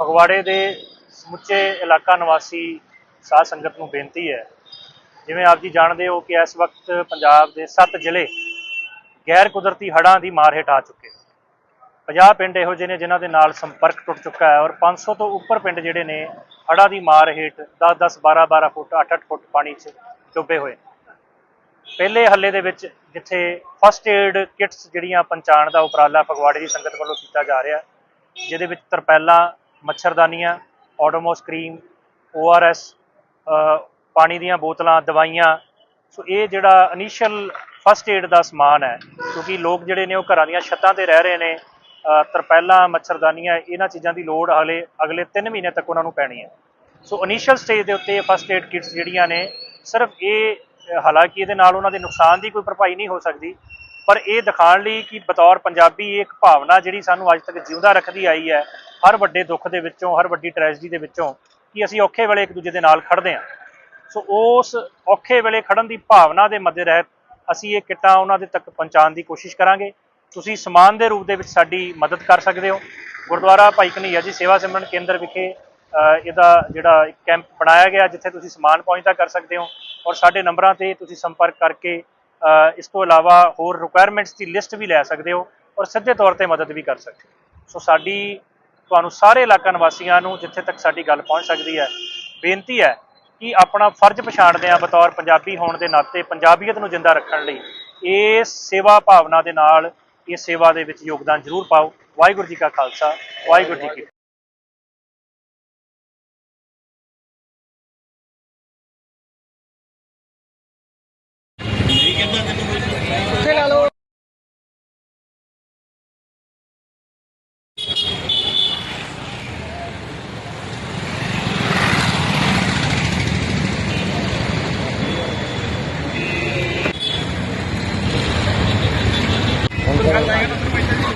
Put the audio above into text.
ਫਗਵਾੜੇ ਦੇ ਸਮੁੱਚੇ ਇਲਾਕਾ ਨਿਵਾਸੀ ਸਾਧ ਸੰਗਤ ਨੂੰ ਬੇਨਤੀ ਹੈ, ਜਿਵੇਂ ਆਪ ਜੀ ਜਾਣਦੇ ਹੋ ਕਿ ਇਸ ਵਕਤ ਪੰਜਾਬ ਦੇ 7 ਜ਼ਿਲ੍ਹੇ ਗੈਰ ਕੁਦਰਤੀ ਹੜ੍ਹਾਂ ਦੀ ਮਾਰ ਹੇਠ ਆ ਚੁੱਕੇ 50 ਪਿੰਡ ਇਹੋ ਜਿਹੇ ਨੇ ਜਿਨ੍ਹਾਂ ਦੇ ਨਾਲ ਸੰਪਰਕ ਟੁੱਟ ਚੁੱਕਾ ਹੈ ਔਰ 500 ਤੋਂ ਉੱਪਰ ਪਿੰਡ ਜਿਹੜੇ ਨੇ ਹੜ੍ਹਾਂ ਦੀ ਮਾਰ ਹੇਠ 10 10 12 12 ਫੁੱਟ 8 8 ਫੁੱਟ ਪਾਣੀ 'ਚ ਡੁੱਬੇ ਹੋਏ ਪਹਿਲੇ ਹੱਲੇ ਦੇ ਵਿੱਚ ਜਿੱਥੇ ਫਸਟ ਏਡ ਕਿਟਸ ਜਿਹੜੀਆਂ ਪਹੁੰਚਾਉਣ ਦਾ ਉਪਰਾਲਾ ਫਗਵਾੜੇ ਦੀ ਸੰਗਤ ਵੱਲੋਂ ਕੀਤਾ ਜਾ ਰਿਹਾ, ਜਿਹਦੇ ਵਿੱਚ ਤਰਪੈਲਾਂ ਮੱਛਰਦਾਨੀਆਂ ਆਟੋਮੋਸ ਕਰੀਮ ਓਆਰਐਸ ਪਾਣੀ ਦੀਆਂ ਬੋਤਲਾਂ, ਦਵਾਈਆਂ। ਸੋ ਇਹ ਜਿਹੜਾ ਇਨੀਸ਼ੀਅਲ ਫਸਟ ਏਡ ਦਾ ਸਮਾਨ ਹੈ, ਕਿਉਂਕਿ ਲੋਕ ਜਿਹੜੇ ਨੇ ਉਹ ਘਰਾਂ ਦੀਆਂ ਛੱਤਾਂ ਤੇ ਰਹਿ ਰਹੇ ਨੇ ਤਰਪੈਲਾਂ ਮੱਛਰਦਾਨੀਆਂ ਇਹਨਾਂ ਚੀਜ਼ਾਂ ਦੀ ਲੋੜ ਹਲੇ ਅਗਲੇ 3 ਮਹੀਨੇ ਤੱਕ ਉਹਨਾਂ ਨੂੰ ਪੈਣੀ ਹੈ। ਸੋ ਇਨੀਸ਼ੀਅਲ ਸਟੇਜ ਦੇ ਉੱਤੇ ਫਸਟ ਏਡ ਕਿਟਸ ਜਿਹੜੀਆਂ ਨੇ, ਸਿਰਫ ਇਹ ਹਾਲਾਂਕਿ ਇਹਦੇ ਨਾਲ ਉਹਨਾਂ ਦੇ ਨੁਕਸਾਨ ਦੀ ਕੋਈ ਭਰਪਾਈ ਨਹੀਂ ਹੋ ਸਕਦੀ, ਪਰ ਇਹ ਦਿਖਾਉਣ ਲਈ ਕਿ ਬਤੌਰ ਪੰਜਾਬੀ ਇੱਕ ਭਾਵਨਾ ਜਿਹੜੀ ਸਾਨੂੰ ਅੱਜ ਤੱਕ ਜਿਉਂਦਾ ਰੱਖਦੀ ਆਈ ਹੈ ਹਰ ਵੱਡੇ ਦੁੱਖ ਦੇ ਵਿੱਚੋਂ, ਹਰ ਵੱਡੀ ਟ੍ਰੈਜਡੀ ਦੇ ਵਿੱਚੋਂ ਕਿ ਅਸੀਂ ਔਖੇ ਵੇਲੇ ਇੱਕ ਦੂਜੇ ਦੇ ਨਾਲ ਖੜਦੇ ਹਾਂ। ਸੋ ਉਸ ਔਖੇ ਵੇਲੇ ਖੜਨ ਦੀ ਭਾਵਨਾ ਦੇ ਮੱਦੇ ਰਹਿਤ ਅਸੀਂ ਇਹ ਕਿੱਟਾਂ ਉਹਨਾਂ ਦੇ ਤੱਕ ਪਹੁੰਚਾਉਣ ਦੀ ਕੋਸ਼ਿਸ਼ ਕਰਾਂਗੇ। ਤੁਸੀਂ ਸਮਾਨ ਦੇ ਰੂਪ ਦੇ ਵਿੱਚ ਸਾਡੀ ਮਦਦ ਕਰ ਸਕਦੇ ਹੋ। ਗੁਰਦੁਆਰਾ ਭਾਈ ਕਨਈਆ ਜੀ ਸੇਵਾ ਸਿਮਰਨ ਕੇਂਦਰ ਵਿਖੇ ਇਹਦਾ ਜਿਹੜਾ ਇੱਕ ਕੈਂਪ ਬਣਾਇਆ ਗਿਆ ਜਿੱਥੇ ਤੁਸੀਂ ਸਮਾਨ ਪਹੁੰਚਦਾ ਕਰ ਸਕਦੇ ਹੋ ਔਰ ਸਾਡੇ ਨੰਬਰਾਂ ਤੇ ਤੁਸੀਂ ਸੰਪਰਕ ਕਰਕੇ ਇਸ ਤੋਂ ਇਲਾਵਾ ਹੋਰ ਰਿਕੁਆਇਰਮੈਂਟਸ ਦੀ ਲਿਸਟ ਵੀ ਲੈ ਸਕਦੇ ਹੋ ਔਰ ਸਿੱਧੇ ਤੌਰ ਤੇ ਮਦਦ ਵੀ ਕਰ ਸਕਦੇ ਹੋ। ਸੋ ਸਾਡੀ ਤੁਹਾਨੂੰ ਸਾਰੇ ਇਲਾਕਾ ਨਿਵਾਸੀਆਂ ਨੂੰ ਜਿੱਥੇ ਤੱਕ ਸਾਡੀ ਗੱਲ ਪਹੁੰਚ ਸਕਦੀ ਹੈ, ਬੇਨਤੀ ਹੈ ਕਿ ਆਪਣਾ ਫਰਜ਼ ਪਛਾਣਦੇ ਆ ਬਤੌਰ ਪੰਜਾਬੀ ਹੋਣ ਦੇ ਨਾਤੇ, ਪੰਜਾਬੀਅਤ ਨੂੰ ਜਿੰਦਾ ਰੱਖਣ ਲਈ। ਇਸ ਸੇਵਾ ਭਾਵਨਾ ਦੇ ਨਾਲ ਇਸ ਸੇਵਾ ਦੇ ਵਿੱਚ ਯੋਗਦਾਨ ਜ਼ਰੂਰ ਪਾਓ। ਵਾਹਿਗੁਰੂ ਜੀ ਕਾ ਖਾਲਸਾ, ਵਾਹਿਗੁਰੂ ਜੀ ਕੀ Obrigado.